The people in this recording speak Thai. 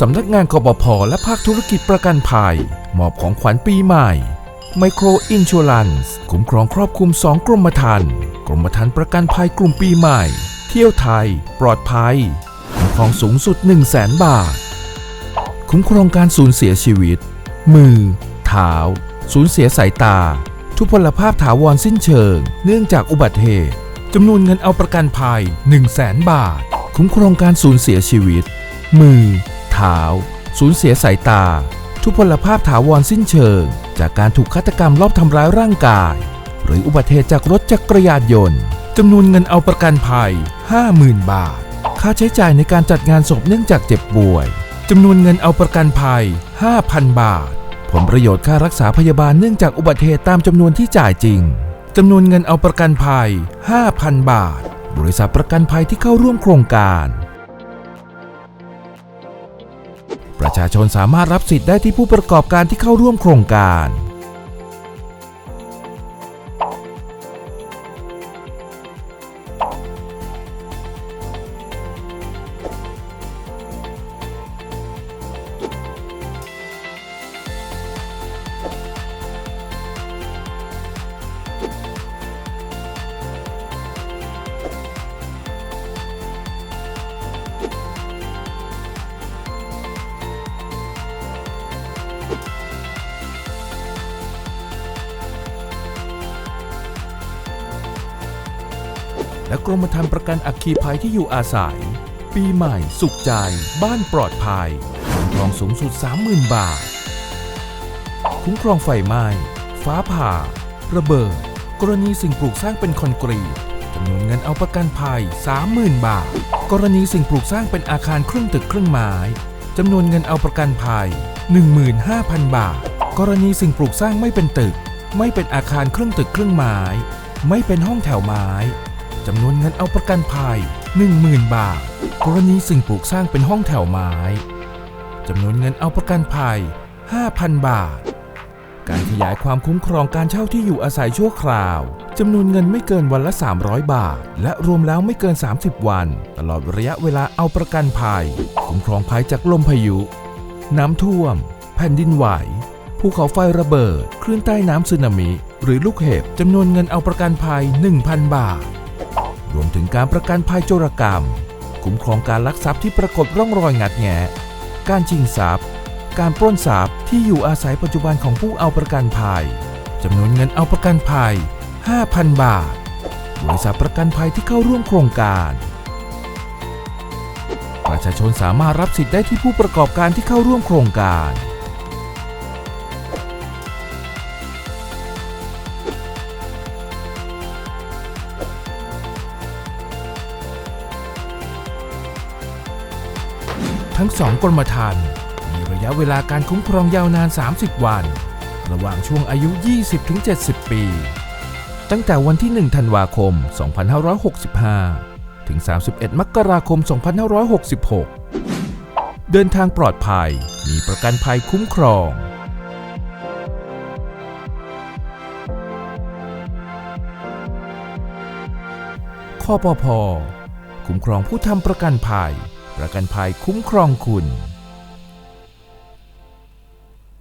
สำนักงานกบพและภาคธุรกิจประกันภัย มอบของขวัญปีใหม่ Micro Insurance คุ้มครองครอบคลุม 2 กรมธรรม์กรมธรรม์ประกันภัยกลุ่มปีใหม่ เที่ยวไทย ปลอดภัย คุ้มครองสูงสุด 1 0 0 0 0แบาท คุ้มครองการสูญเสียชีวิต มือ เท้า สูญเสียสายตา ทุพพลภาพถาวรสิ้นเชิง เนื่องจากอุบัติเหตุจำนวนเงินเอาประกันภัย 1 0 0 0 0แบาท คุ้มครองการสูญเสียชีวิต มือ เท้า สูญเสียสายตา ทุพพลภาพถาวรสิ้นเชิง จากการถูกฆาตกรรมลอบทำร้ายร่างกาย หรืออุบัติเหตุจากรถจักรยานยนต์จำนวนเงินเอาประกันภัย 50,000 บาท ค่าใช้จ่ายในการจัดงานศพเนื่องจากเจ็บป่วยจำนวนเงินเอาประกันภัย 5,000 บาท ผลประโยชน์ค่ารักษาพยาบาลเนื่องจากอุบัติเหตุตามจำนวนที่จ่ายจริงจำนวนเงินเอาประกันภัย 5,000 บาท บริษัทประกันภัยที่เข้าร่วมโครงการ ชาชนสามารถรับสิทธิ์ได้ที่ผู้ประกอบการที่เข้าร่วมโครงการ และกรมธรรม์ประกันอัคคีภัยที่อยู่อาศัย ปีใหม่สุขใจ บ้านปลอดภัยคุ้มครองสูงสุด 30,000 บาท คุ้มครองไฟไหม้ ฟ้าผ่า ระเบิด กรณีสิ่งปลูกสร้างเป็นคอนกรีตจำนวนเงินเอาประกันภัย 30,000 บาท กรณีสิ่งปลูกสร้างเป็นอาคารครึ่งตึกครึ่งไม้จำนวนเงินเอาประกันภัย 15,000 บาท กรณีสิ่งปลูกสร้างไม่เป็นตึก ไม่เป็นอาคารครึ่งตึกครึ่งไม้ ไม่เป็นห้องแถวไม้ จำนวนเงินเอาประกันภัย 10,000 บาท กรณีสิ่งปลูกสร้างเป็นห้องแถวไม้จำนวนเงินเอาประกันภัย 5,000 บาท การขยายความคุ้มครองการเช่าที่อยู่อาศัยชั่วคราวจำนวนเงินไม่เกินวันละ 300 บาท และรวมแล้วไม่เกิน 30 วัน ตลอดระยะเวลาเอาประกันภัย คุ้มครองภัยจากลมพายุ น้ำท่วม แผ่นดินไหวภูเขาไฟระเบิด คลื่นใต้น้ำสึนามิ หรือลูกเห็บจำนวนเงินเอาประกันภัย 1,000 บาท รวมถึงการประกันภัยโจรกรรม คุ้มครองการลักทรัพย์ที่ปรากฏร่องรอยงัดแงะ การชิงทรัพย์ การปล้นทรัพย์ที่อยู่อาศัยปัจจุบันของผู้เอาประกันภัยจำนวนเงินเอาประกันภัย 5,000 บาทบริษัทประกันภัยที่เข้าร่วมโครงการ ประชาชนสามารถรับสิทธิ์ได้ที่ผู้ประกอบการที่เข้าร่วมโครงการ ทั้งสองกรมธรรม์มีระยะเวลาการคุ้มครองยาวนาน 30 วัน ระหว่างช่วงอายุ 20-70 ปี ตั้งแต่วันที่ 1 ธันวาคม 2565 ถึง 31 มกราคม 2566 เดินทางปลอดภัย มีประกันภัยคุ้มครองข้อปพคุ้มครองผู้ทำประกันภัย ประกันภัยคุ้มครองคุณ